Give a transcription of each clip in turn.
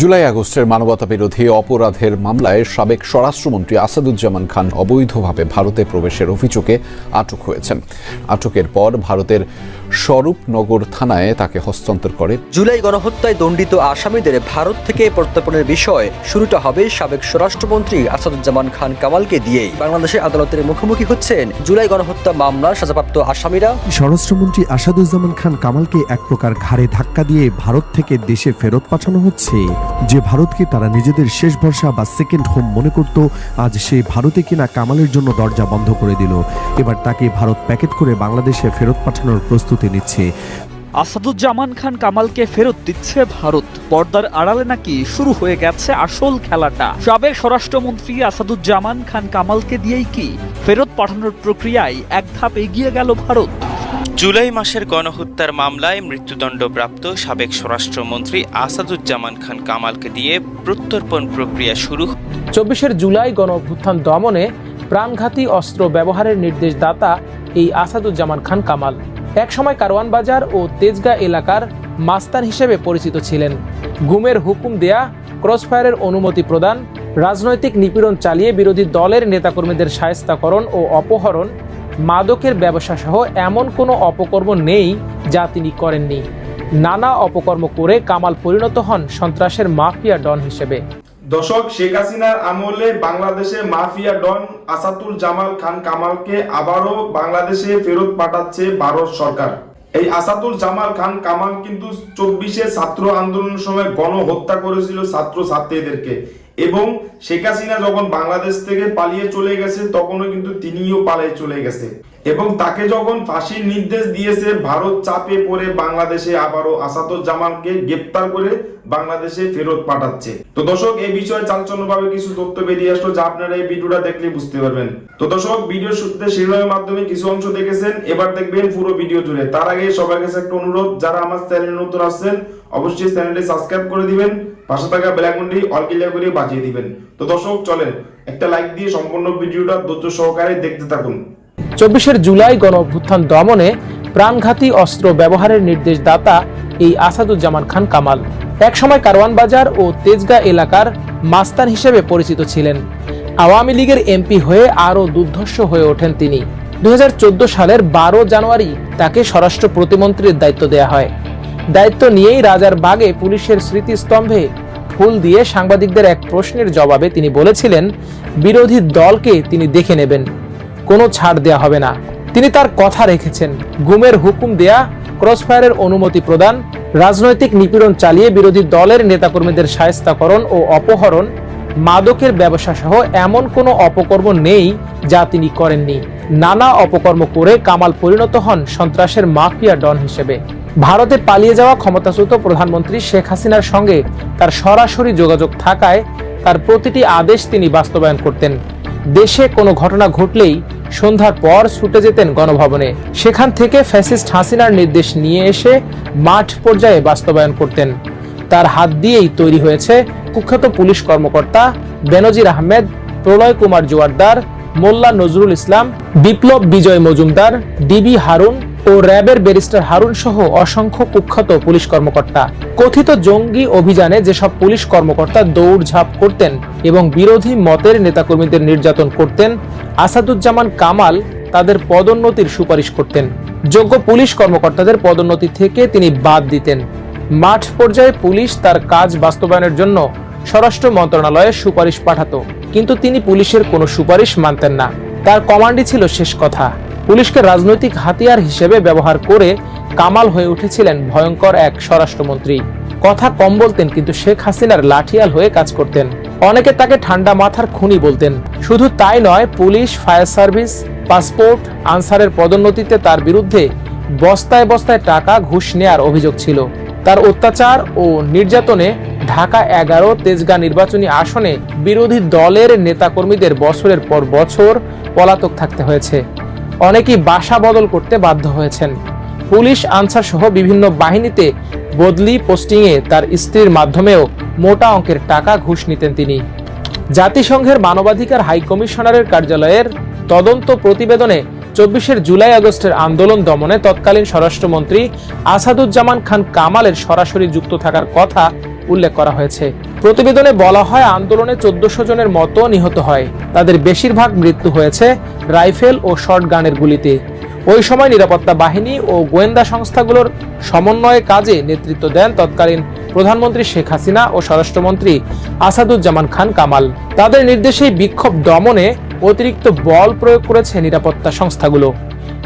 জুলাই আগস্টের মানবতা বিরোধী অপরাধের মামলায় সাবেক স্বরাষ্ট্রমন্ত্রী আসাদুজ্জামান খান অবৈধভাবে ভারতে প্রবেশের অভিযোগে আটক হয়েছেন। আটকের পর ভারতের স্বরূপনগর থানায় তাকে হস্তান্তর করে। জুলাই গণহত্যায় দণ্ডিত আসামিদের ভারত থেকে প্রত্যর্পণের বিষয় শুরুটা হবে সাবেক স্বরাষ্ট্রমন্ত্রী আসাদুজ্জামান খান কামালকে দিয়েই। বাংলাদেশের আদালতের মুখোমুখি হচ্ছেন জুলাই গণহত্যা মামলার সাজাপ্রাপ্ত আসামিরা। স্বরাষ্ট্রমন্ত্রী আসাদুজ্জামান খান কামালকে এক প্রকার ঘাড়ে ধাক্কা দিয়ে ভারত থেকে দেশে ফেরত পাঠানো হচ্ছে। যে ভারতকে তারা নিজেদের শেষ ভরসা বা সেকেন্ড হোম মনে করত, আজ সেই ভারতে কিনা কামালের জন্য দরজা বন্ধ করে দিল। এবার তাকে ভারত প্যাকেট করে বাংলাদেশে ফেরত পাঠানোর প্রস্তুতি নিচ্ছে। আসাদুজ্জামান খান কামালকে ফেরত দিচ্ছে ভারত। পর্দার আড়ালে নাকি শুরু হয়ে গেছে আসল খেলাটা। সাবেক স্বরাষ্ট্রমন্ত্রী আসাদুজ্জামান খান কামালকে দিয়েই কি? ফেরত পাঠানোর প্রক্রিয়ায় এক ধাপ এগিয়ে গেল ভারত। জুলাই মাসের গণহত্যার মামলায় মৃত্যুদণ্ডপ্রাপ্ত সাবেক স্বরাষ্ট্রমন্ত্রী আসাদুজ্জামান খান কামালকে দিয়ে প্রত্যর্পণ প্রক্রিয়া শুরু। চব্বিশের জুলাই গণ অভ্যুত্থান দমনে প্রাণঘাতী অস্ত্র ব্যবহারের নির্দেশদাতা এই আসাদুজ্জামান খান কামাল। একসময় কারওয়ান বাজার ও তেজগাঁ এলাকার মাস্তান হিসেবে পরিচিত ছিলেন। গুমের হুকুম দেয়া, ক্রসফায়ারের অনুমতি প্রদান, রাজনৈতিক নিপীড়ন চালিয়ে বিরোধী দলের নেতাকর্মীদের সায়স্তাকরণ ও অপহরণ মাদকের ব্যবসা সহ এমন কোনো অপকর্ম নেই যা তিনি করেননি। নানা অপকর্ম করে কামাল পরিণত হন সন্ত্রাসের মাফিয়া ডন হিসেবে। দশক শেখ হাসিনার আমলে বাংলাদেশে মাফিয়া ডন আসাতুল জামাল খান কামালকে আবারও বাংলাদেশে ফেরত পাঠাচ্ছে ভারত সরকার। এই আসাতুল জামাল খান কামাল কিন্তু চব্বিশে ছাত্র আন্দোলনের সময় গণহত্যা করেছিল ছাত্র ছাত্রীদেরকে এবং শেখ হাসিনা যখন বাংলাদেশ থেকে পালিয়ে চলে গেছে, তখনও কিন্তু তিনিও পালিয়ে চলে গেছে। এবং তাকে যখন ফাঁসির নির্দেশ দিয়েছে, ভারত চাপে পড়ে বাংলাদেশে আবারও আসাদুল জামালকে গ্রেপ্তার করে বাংলাদেশে ফেরত পাঠাচ্ছে। তো দর্শক, এই বিষয়ে চাঞ্চল্যভাবে কিছু তথ্য বেরিয়ে আসলো যা আপনারা এই ভিডিওটা দেখলে বুঝতে পারবেন। তো দর্শক, ভিডিও শুনতে শিরোনামের মাধ্যমে কিছু অংশ দেখেছেন, এবার দেখবেন পুরো ভিডিও জুড়ে। তার আগে সবার কাছে একটা অনুরোধ, যারা আমার চ্যানেলে নতুন আসছেন, অবশ্যই চ্যানেলটি সাবস্ক্রাইব করে দিবেন। পাশে থাকা বেলাগুন্ডি অল ক্লিয়ার করে বাজিয়ে দিবেন। তো দর্শক, চলেন, একটা লাইক দিয়ে সম্পূর্ণ ভিডিওটা ধৈর্য সহকারে দেখতে থাকুন। চব্বিশের জুলাই গণ অভ্যুত্থান দমনে প্রাণঘাতী অস্ত্র ব্যবহারের নির্দেশদাতা এই আসাদুজ্জামান খান কামাল। একসময় কারওয়ান বাজার ও তেজগা এলাকার মাস্তান হিসেবে পরিচিত ছিলেন। আওয়ামী লীগের এমপি হয়ে আরও দুর্ধর্ষ হয়ে ওঠেন তিনি। দুই হাজার চোদ্দ সালের বারো জানুয়ারি তাকে স্বরাষ্ট্র প্রতিমন্ত্রীর দায়িত্ব দেয়া হয়। দায়িত্ব নিয়েই রাজার বাগে পুলিশের স্মৃতিস্তম্ভে ফুল দিয়ে সাংবাদিকদের এক প্রশ্নের জবাবে তিনি বলেছিলেন, বিরোধী দলকে তিনি দেখে নেবেন, কোনো ছাড় দেয়া হবে না। তিনি তার কথা রেখেছেন, গুমের হুকুম দেয়া, ক্রসফায়ারের অনুমতি প্রদান, রাজনৈতিক নিপীড়ন চালিয়ে বিরোধী দলের নেতাকর্মীদের সায়স্তাকরণ ও অপহরণ, মাদকের ব্যবসা সহ এমন কোনো অপকর্ম নেই যা তিনি করেননি। নানা অপকর্ম করে কামাল পরিণত হন সন্ত্রাসের মাফিয়া ডন হিসেবে। ভারতে পালিয়ে যাওয়া ক্ষমতাচ্যুত প্রধানমন্ত্রী শেখ হাসিনার সঙ্গে তার সরাসরি যোগাযোগ থাকায় তার প্রতিটি আদেশ তিনি বাস্তবায়ন করতেন। দেশে কোনো ঘটনা ঘটলেই সন্ধ্যার পর ছুটে যেতেন গণভবনে। সেখান থেকে ফ্যাসিস্ট হাসিনার নির্দেশ নিয়ে এসে মাঠ পর্যায়ে বাস্তবায়ন করতেন। তার হাত দিয়েই তৈরি হয়েছে কুখ্যাত পুলিশ কর্মকর্তা বেনজির আহমেদ, প্রলয় কুমার জোয়ারদার মোল্লা নজরুল ইসলাম, বিপ্লব বিজয় মজুমদার, ডিবি হারুন ও র্যাবের ব্যারিস্টার হারুন সহ অসংখ্য কুখ্যাত পুলিশ কর্মকর্তা। কথিত জঙ্গি অভিযানে যেসব পুলিশ কর্মকর্তা দৌড়ঝাঁপ করতেন এবং বিরোধী মতের নেতাকর্মীদের নির্যাতন করতেন, আসাদুজ্জামান কামাল তাদের পদোন্নতির সুপারিশ করতেন। যোগ্য পুলিশ কর্মকর্তাদের পদোন্নতি থেকে তিনি বাদ দিতেন। মাঠ পর্যায়ে পুলিশ তার কাজ বাস্তবায়নের জন্য স্বরাষ্ট্র মন্ত্রণালয়ে সুপারিশ পাঠাতো, কিন্তু তিনি পুলিশের কোনো সুপারিশ মানতেন না। তার কমান্ডই ছিল শেষ কথা। পুলিশকে রাজনৈতিক হাতিয়ার হিসেবে ব্যবহার করে কামাল হয়ে উঠেছিলেন ভয়ঙ্কর এক স্বরাষ্ট্রমন্ত্রী। কথা কম বলতেন, কিন্তু শেখ হাসিনার লাঠিয়াল হয়ে কাজ করতেন। অনেকে তাকে ঠান্ডা মাথার খুনি বলতেন। শুধু তাই নয়, পুলিশ, ফায়ার সার্ভিস, পাসপোর্ট, আনসারের পদোন্নতিতে তার বিরুদ্ধে বস্তায় বস্তায় টাকা ঘুষ নেয়ার অভিযোগ ছিল। তার অত্যাচার ও নির্যাতনে ঢাকা এগারো তেজগাঁ নির্বাচনী আসনে বিরোধী দলের নেতাকর্মীদের বছরের পর বছর পলাতক থাকতে হয়েছে। অনেকেই বাসা বদল করতে বাধ্য হয়েছেন। পুলিশ আনসার সহ বিভিন্ন বাহিনীতে বদলি পোস্টিংয়ে তার স্ত্রীর মাধ্যমেও মোটা অঙ্কের টাকা ঘুষ নিতেন তিনি। জাতিসংঘের মানবাধিকার হাইকমিশনারের কার্যালয়ের তদন্ত প্রতিবেদনে চব্বিশের জুলাই আগস্টের আন্দোলন দমনে তৎকালীন স্বরাষ্ট্রমন্ত্রী আসাদুজ্জামান খান কামালের সরাসরি যুক্ত থাকার কথা উল্লেখ করা হয়েছে। প্রতিবেদনে বলা হয়, আন্দোলনে চোদ্দশো জনের মতো নিহত হয়। তাদের বেশিরভাগ মৃত্যু হয়েছে রাইফেল ও শর্ট গানের গুলিতে। ওই সময় নিরাপত্তা বাহিনী ও গোয়েন্দা সংস্থাগুলোর সমন্বয়ে কাজে নেতৃত্ব দেন তৎকালীন প্রধানমন্ত্রী শেখ হাসিনা ও স্বরাষ্ট্রমন্ত্রী আসাদুজ্জামান খান কামাল। তাদের নির্দেশেই বিক্ষোভ দমনে অতিরিক্ত বল প্রয়োগ করেছে নিরাপত্তা সংস্থাগুলো।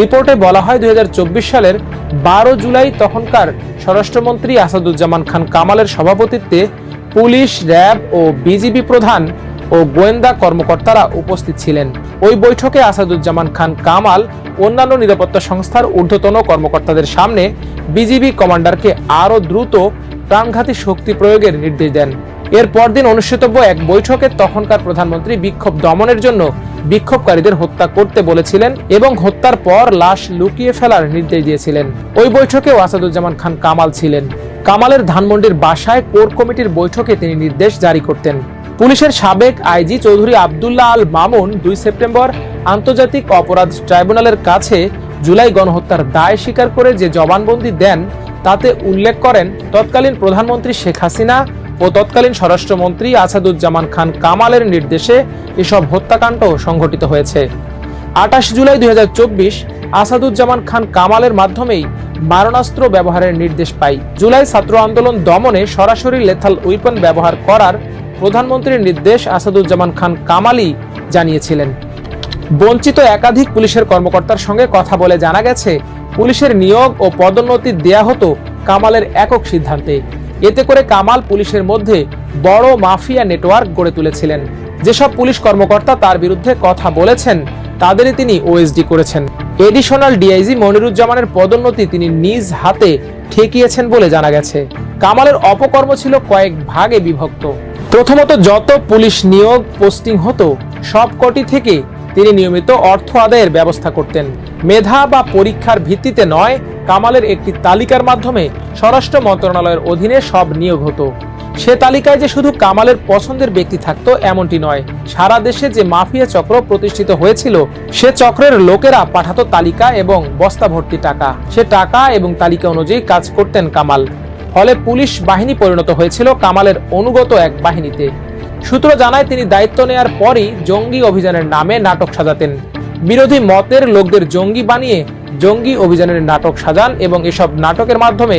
রিপোর্টে বলা হয় দু হাজার চব্বিশ সালের বারো জুলাই তখনকার স্বরাষ্ট্রমন্ত্রী আসাদুজ্জামান খান কামালের সভাপতিত্বে পুলিশ, র্যাব ও বিজিবি প্রধান ও গোয়েন্দা কর্মকর্তারা উপস্থিত ছিলেন। ওই বৈঠকে আসাদুজ্জামান খান কামাল অন্যান্য নিরাপত্তা সংস্থার ঊর্ধ্বতন কর্মকর্তাদের সামনে বিজিবি কমান্ডারকে আরও দ্রুত প্রাণঘাতী শক্তি প্রয়োগের নির্দেশ দেন। এর পরদিন অনুষ্ঠিতব্য এক বৈঠকে তখনকার প্রধানমন্ত্রী বিক্ষোভ দমনের জন্য বিক্ষোভকারীদের হত্যা করতে বলেছিলেন এবং হত্যার পর লাশ লুকিয়ে ফেলার নির্দেশ দিয়েছিলেন। ওই বৈঠকেও আসাদুজ্জামান খান কামাল ছিলেন। কামালের ধানমন্ডির বাসায় কোর কমিটির বৈঠকে তিনি নির্দেশ জারি করতেন। পুলিশের সাবেক আইজি চৌধুরী আবদুল্লাহ আল মামুন দুই সেপ্টেম্বর আন্তর্জাতিক অপরাধ ট্রাইব্যুনালের কাছে জুলাই গণহত্যার দায় স্বীকার করে যে জবানবন্দি দেন, তাতে উল্লেখ করেন, তৎকালীন প্রধানমন্ত্রী শেখ হাসিনা ও তৎকালীন স্বরাষ্ট্রমন্ত্রী আসাদুজ্জামান খান কামালের নির্দেশে এসব হত্যাকাণ্ড সংঘটিত হয়েছে। আঠাশ জুলাই দুই আসাদুজ্জামান খান কামালের মাধ্যমেই মারণাস্ত্র ব্যবহারের নির্দেশ পাই জুলাই ছাত্র আন্দোলন দমনে সরাসরি লেথাল উইপন ব্যবহার করার প্রধানমন্ত্রীর নির্দেশ আসাদুজ্জামান খান কামালই জানিয়েছিলেন। বঞ্চিত একাধিক পুলিশের কর্মকর্তার সঙ্গে কথা বলে জানা গেছে, পুলিশের নিয়োগ ও পদোন্নতি দেয়া হতো কামালের একক সিদ্ধান্তে। এতে করে কামাল পুলিশের মধ্যে বড় মাফিয়া নেটওয়ার্ক গড়ে তুলেছিলেন। যেসব পুলিশ কর্মকর্তা তার বিরুদ্ধে কথা বলেছেন, তাদেরই তিনি ওএসডি করেছেন। এডিশনাল ডিআইজি মনিরুজ্জামানের পদোন্নতি তিনি নিজ হাতে ঠেকিয়েছেন বলে জানা গেছে। কামালের অপকর্ম ছিল কয়েক ভাগে বিভক্ত। প্রথমত, যত পুলিশ নিয়োগ পোস্টিং হতো সবকটি থেকে তিনি নিয়মিত অর্থ আদায়ের ব্যবস্থা করতেন। মেধা বা পরীক্ষার ভিত্তিতে নয় কামালের একটি তালিকার মাধ্যমে স্বরাষ্ট্র মন্ত্রণালয়ের অধীনে সব নিয়োগ হতো। সে তালিকায় যে শুধু কামালের পছন্দের ব্যক্তি থাকত, এমনটি নয়। সারা দেশে যে মাফিয়া চক্র প্রতিষ্ঠিত হয়েছিল, সে চক্রের লোকেরা পাঠাতো তালিকা এবং বস্তা ভর্তি টাকা। সে টাকা এবং তালিকা অনুযায়ী কাজ করতেন কামাল। ফলে পুলিশ বাহিনী পরিণত হয়েছিল কামালের অনুগত এক বাহিনীতে। সূত্র জানায়, তিনি দায়িত্ব নেয়ার পরই জঙ্গি অভিযানের নামে নাটক সাজাতেন। বিরোধী মতের লোকদের জঙ্গি বানিয়ে জঙ্গি অভিযানের নাটক সাজান এবং এসব নাটকের মাধ্যমে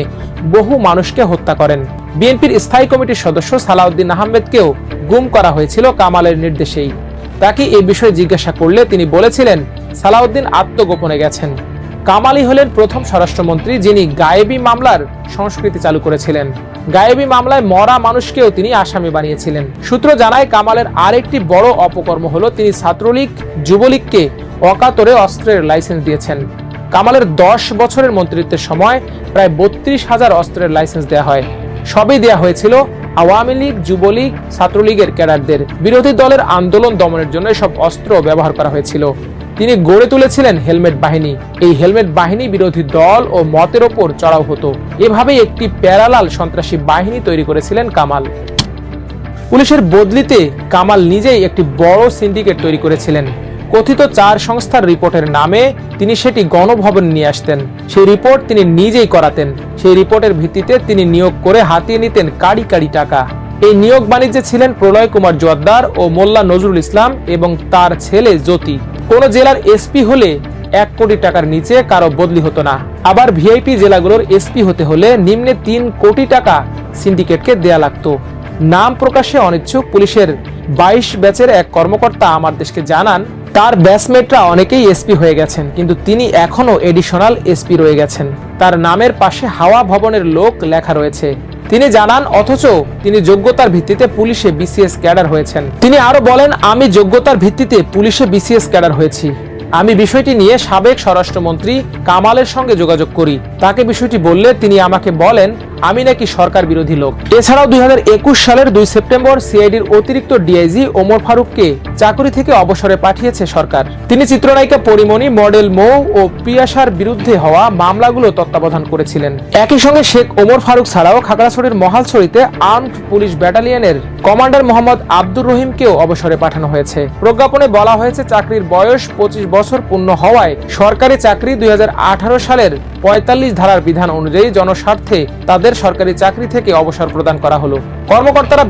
বহু মানুষকে হত্যা করেন। বিএনপির স্থায়ী কমিটির সদস্য সালাউদ্দিন আহমেদকেও গুম করা হয়েছিল কামালের নির্দেশেই। তাকে এই বিষয়ে জিজ্ঞাসা করলে তিনি বলেছিলেন, সালাউদ্দিন আত্মগোপনে গেছেন। কামালি হলেন প্রথম স্বরাষ্ট্রমন্ত্রী যিনি গায়েবী মামলার সংস্কৃতি চালু করেছিলেন। গায়েবী মামলায় মরা মানুষকেও তিনি আসামি বানিয়েছিলেন। সূত্র জানায়, কামালের আরেকটি বড় অপকর্ম হলো, তিনি ছাত্রলীগ, যুবলীগকে অকাতরে অস্ত্রের লাইসেন্স দিয়েছেন। কামালের দশ বছরের মন্ত্রিত্বের সময় প্রায় বত্রিশ হাজার অস্ত্রের লাইসেন্স দেওয়া হয়। সবই দেওয়া হয়েছিল আওয়ামী লীগ, যুবলীগ, ছাত্রলীগের ক্যাডারদের। বিরোধী দলের আন্দোলন দমনের জন্য সব অস্ত্র ব্যবহার করা হয়েছিল। তিনি গড়ে তুলেছিলেন হেলমেট বাহিনী। এই হেলমেট বাহিনী বিরোধী দল ও মতের ওপর চড়াও হতো। এভাবেই একটি প্যারালাল সন্ত্রাসী বাহিনী তৈরি করেছিলেন কামাল। পুলিশের বদলিতে কামাল নিজেই একটি বড় সিন্ডিকেট তৈরি করেছিলেন। কথিত চার সংস্থার রিপোর্টের নামে তিনি সেটি গণভবন নিয়ে আসতেন। সেই রিপোর্ট তিনি নিজেই করাতেন। সেই রিপোর্টের ভিত্তিতে তিনি নিয়োগ করে হাতিয়ে নিতেন কাড়ি কাড়ি টাকা। এই নিয়োগ বাণিজ্যে ছিলেন প্রলয় কুমার জোয়াদ্দার ও মোল্লা নজরুল ইসলাম এবং তার ছেলে জ্যোতি। কোন জেলার এসপি হলে এক কোটি টাকার নিচে কারও বদলি হতো না। আবার ভিআইপি জেলাগুলোর এসপি হতে হলে নিম্নে তিন কোটি টাকা সিন্ডিকেটকে দেয়া লাগতো। নাম প্রকাশে অনিচ্ছুক পুলিশের বাইশ ব্যাচের এক কর্মকর্তা আমার দেশকে জানান, তার ব্যাচমেটরা অনেকেই এসপি হয়ে গেছেন, কিন্তু তিনি এখনও এডিশনাল এসপি রয়ে গেছেন। তার নামের পাশে হাওয়া ভবনের লোক লেখা রয়েছে তিনি জানান, অথচ তিনি যোগ্যতার ভিত্তিতে পুলিশে বিসিএস ক্যাডার হয়েছেন। তিনি আরও বলেন, আমি যোগ্যতার ভিত্তিতে পুলিশে বিসিএস ক্যাডার হয়েছি। আমি বিষয়টি নিয়ে সাবেক স্বরাষ্ট্রমন্ত্রী কামালের সঙ্গে যোগাযোগ করি। তাকে বিষয়টি বললে তিনি আমাকে বলেন আমি নাকি সরকার বিরোধী লোক। এছাড়াও দুই হাজার একুশ সালের দুই সেপ্টেম্বর সিআইডির অতিরিক্ত ডিআইজি ওমর ফারুককে চাকরি থেকে অবসরে পাঠিয়েছে সরকার। তিনি চিত্রনায়িকা পরিমণি, মডেল মৌ ও পিয়াসার বিরুদ্ধে হওয়া মামলাগুলো তত্ত্বাবধান করেছিলেন। একই সঙ্গে শেখ ওমর ফারুক ছাড়াও খাগড়াছড়ির মহালছড়িতে আর্মড পুলিশ ব্যাটালিয়নের কমান্ডার মোহাম্মদ আব্দুর রহিমকেও অবসরে পাঠানো হয়েছে। প্রজ্ঞাপনে বলা হয়েছে, চাকরির বয়স পঁচিশ বছর পূর্ণ হওয়ায় সরকারি চাকরি দুই হাজার আঠারো সালের পঁয়তাল্লিশ ধারার বিধান অনুযায়ী জনস্বার্থে তাদের সরকারি চাকরি থেকে অবসর প্রদান করা হলো। কর্মকর্তারা